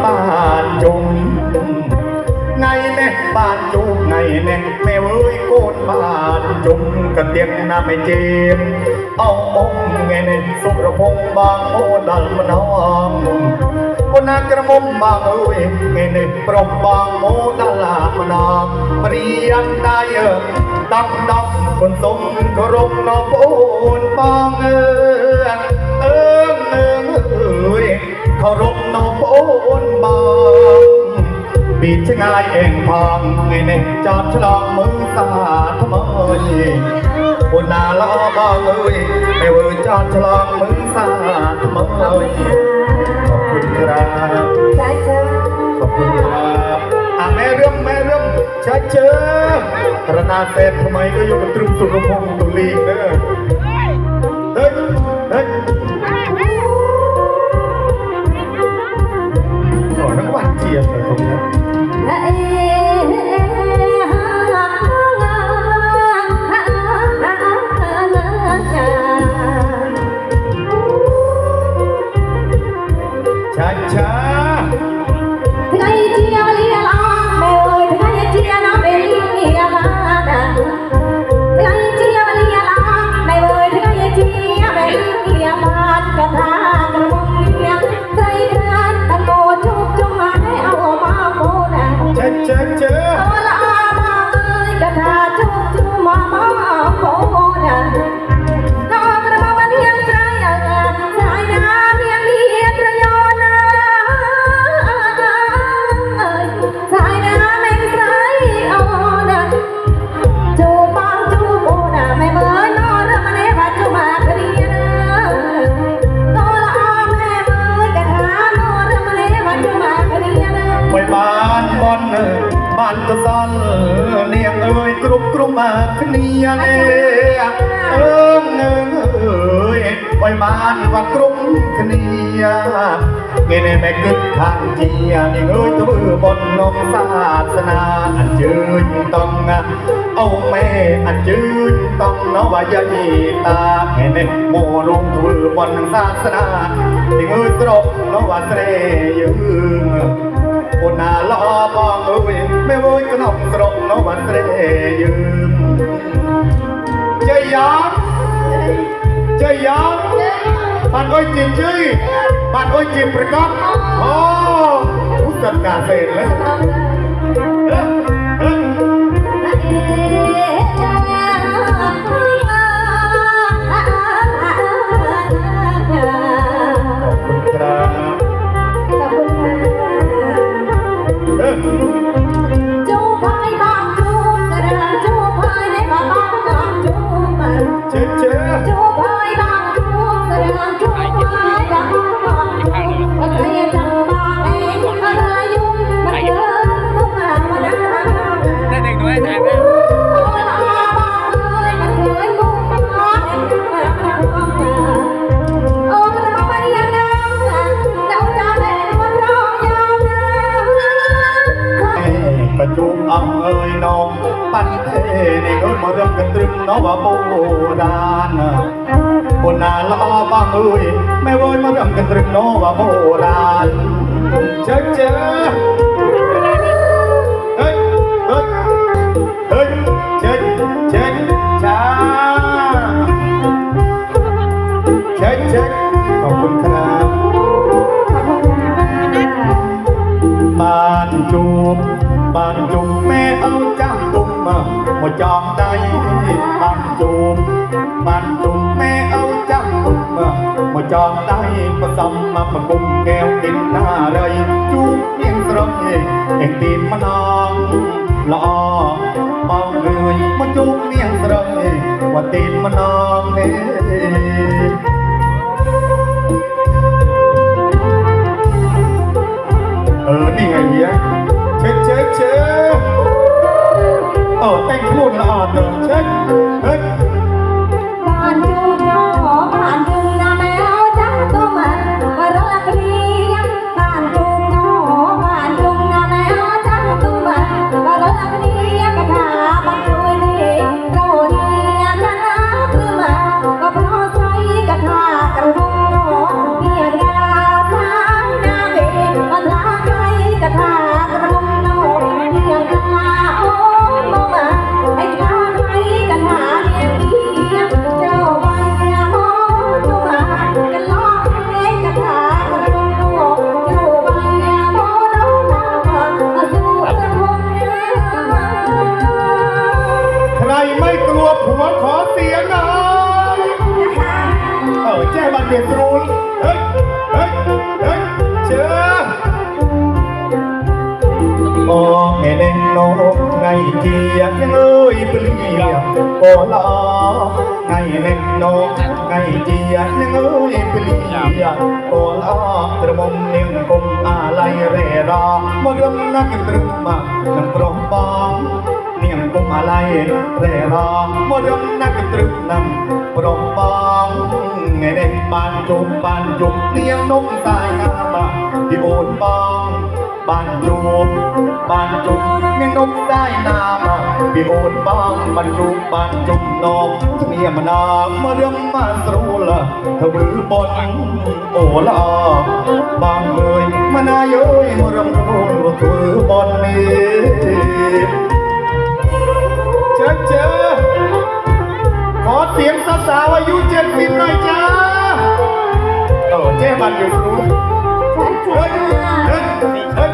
បានជុំថ្ងៃនេះបានជុំថ្ងៃនេះមែអើយកូនបានជុំកន្ទៀងណាមិនជេមអងបងថ្ងៃនេះសុខរពងបងអូដល់ម្ដងគុណក្រមុំបងអើយថ្ងៃនេះប្រំបងអូដល់ម្ដងព្រៀងដៃតំដំគុណសុំគោរពនំអូនបងអើយអើងអើយគោរព อดัลมนองเปรียนได้เออตั้งดังคนสมกรมนอบโอนบางเออเออเออเอ้ยเคารพนอบโอนบาง ปีชะงายเองพองไงเน่จอดฉลองมือสาทมยบนนาล้อบองเอ้ยไม่เวอจอดฉลองมือสาทมยขอบคุณครับ จ้าจ้า ขอบคุณครับอ่ะแม่เรื่องแม่เรื่องชัดเจอพระนาเศษทำไ เงยแม่กึกทางเจียนี่เอ้ยตัวมือบนนกศาสนาอันยืนต้องเอาแม่อันยืนต้องเนาะว่าอย่ามีตาเห็นโมลงตัวบนศาสนาที่เอ้ยตรกเนาะว่าเสรยืนโอนาลอบองเอ้ยไม่โวยกระหน่ำตรงเนาะวันเสรยืมใจยังใจยังบ้านอ้อยจิบจี้ บ้านอ้อยจิบประกอบโอ้ผู้จัดการเสร็จแล้วเกระดาไปยังไงเราจะแบ่งวันรอยาวนะประจุมอังเอ้ยน้องปันเทนี่เอ้ยมาเริ่มกันตรึมเนาะว่าโบราณบนนาลอบางเอ้ยแม่เว้ยมาเริ่มกันตรึมเนาะว่าโบราณ ចំដៃបានជូនបានជូនម៉ែអើចាំទុកមកចំដៃប្រសំមកប្រគំកែវទីណារីជូននាងស្រុកឯងទីម្ដងល្អបងរឿយមកជូននាងស្រុកឯងវត្តទីម្ដងនេះ นอในเจียยังเอ้ยเปลี่ยนโอลอไงเน่นกไงเจียยังเอ้ยเปลี่ยนโอลอกระมมเนียงกมอะไรเร่รอมรมนักตรึกมานังกรมบองเนียงกมอะไรเร่รอมรมนักตรึกนำกรมบองไงเด่นบานจุมบานจุมเนียงนกสายงามที่โอนบอง บานจุมบานจุมเนียงนกสายนามที่โอนบองบานจุมบานจุมนอกเนี่ยมานามมรมมาสรูละทบือบนโอละบางเลยมานายเอ้ยมารมรูละทบือบนนี้เจอเจอขอเสียงสาวอายุเจ็ดสิบหน่อยจ้าโอ้เจ๊บันอยู่สูงเฮ้ยเฮ้ยเฮ้ย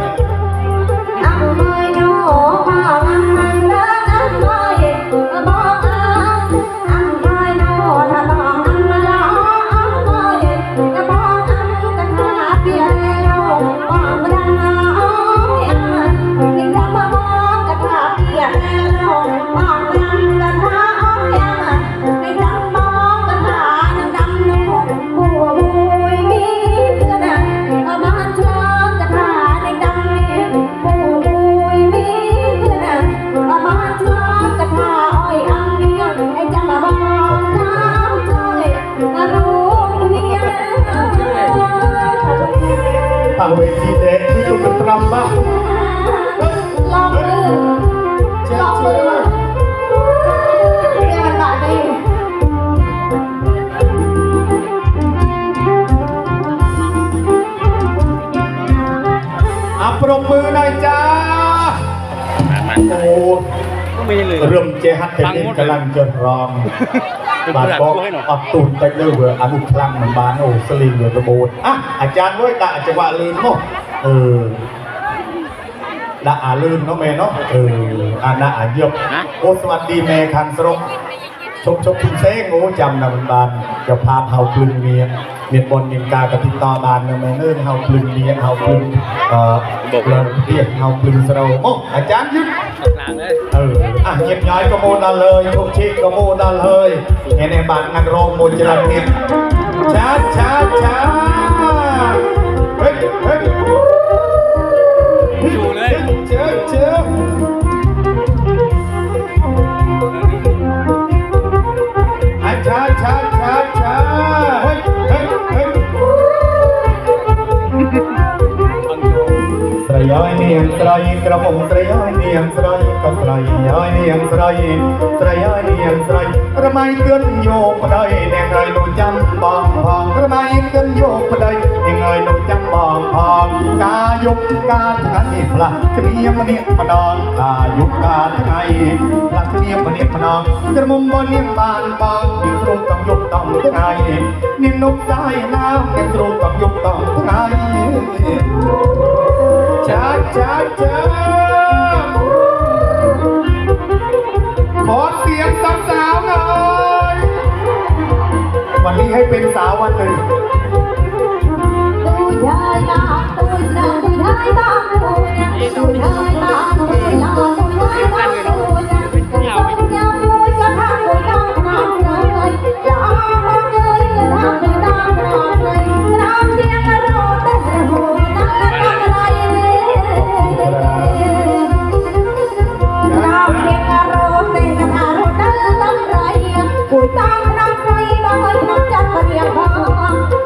ไม่ได้เลยเริ่มเจฮัตเต็มกำลังจนรองบาดบอกปักตุนไปเลยเวอร์อนุคลังมันบานโอ้สลิงเวอร์ระโบดอะอาจารย์ด้วยกะจังหวะลืมเนาะเออดาอาลืมเนาะแม่เนาะเอออานาอาเยบโอ้สวัสดีแม่คันสรกชมชมคุณเซ้งโอ้จำนะมันบานจะพาเฮาคืนเมียเมียนบนเมียนกากระติดต่อบานเนาะแม่เอ้ยเฮาคืนเมียเฮาคืนเอ่อบอกเลยเรียกเฮาคืนสเราโอ้อาจารย์ยุท ธกลางเลยเอออะเก็บย้ายก็โมนเลยทุกชิกก็โมนเลยเห็นในบัตรนักร้องโมจรันเนี่ยช้าช้าช้า ឲ្យនាងស្រីក្រមុំស្រីឲ្យនាងស្រីក៏ស្រីឲ្យនាងស្រីស្រីឲ្យនាងស្រីរមៃទឿនយោប្តីនាងឲ្យលោកចាំបងផងរមៃទឿនយោប្តីនាងឲ្យលោកចាំបងផងការយប់ការថ្ងៃផ្លាស់គ្នាម្នាក់ម្ដងការយប់ការថ្ងៃផ្លាស់គ្នាម្នាក់ម្ដងក្រមុំបងនាងបានបងនាងស្រួលតាមយប់តាមថ្ងៃនាងនុកសាយណានាងស្រួលតាមយប់តាមថ្ងៃ Thank you. จ้าจ้าจ้าจ้าขอเสียงสาวๆหน่อย วันนี้ให้เป็นสาววันหนึ่ง tôi đời ta tôi giờ tôi đời ta lại cùi tăng năm say ba ơi năm chắc và niềm hăng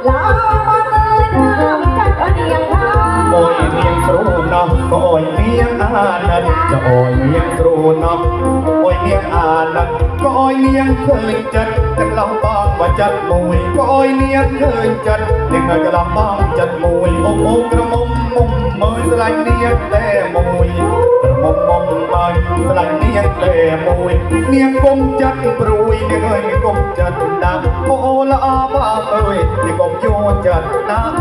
là con ơi năm chắc và niềm hăng โอยเมียงสรูน้อกก็โอยเมียงอานันจะโอยเมียงสรูน้อกโอยเมียงอานันก็โอยเมียงเคยจัดกันลองบ้องว่าจัดมวยก็โอยเมียงเคยจัดเด็กน้อยก็ลองบ้องจัดมวยโอ้โอ้กระมุมมุมเมยสลายเนียงแต่มวย กระมุมมุมเมยสลายเนียงแต่มวยเนียงกลมจัดปรุยเนียงยกลมจัดดังโอละอาบ้าเอ้ยเนียกลมโยจัดดัง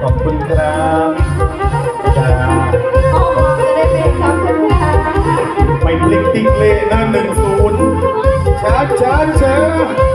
ขอบคุณครับจ้า Ông sẽ để về khắp tất cả ไม่พลิกติ๊กเลยนะหนึ่งศูนย์ช้าช้าช้า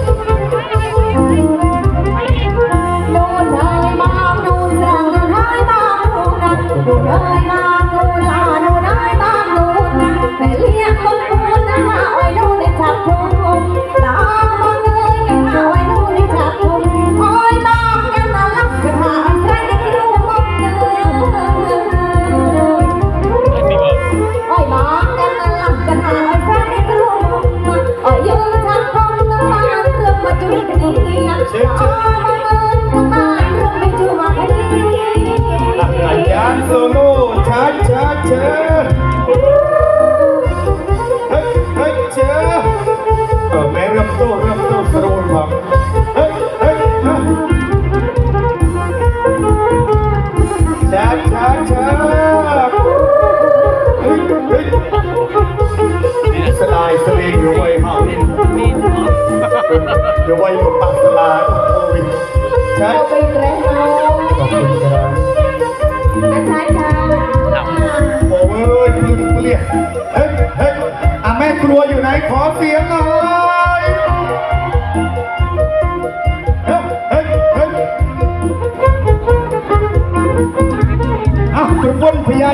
ช้าเราไปเกรดน้องขอบคุณครับอาจาย์ค่ะโอ้ยคุณเรียกเฮ้ยเฮ้ยอะแม่ครัวอยู่ไหนขอเสียงหน่อยเฮ้ยเฮ้ยเฮ้ยอะทุกคนผู้ใหญ่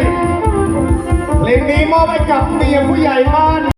เพลงนี้มอบให้กับเมียผู้ใหญ่บ้าน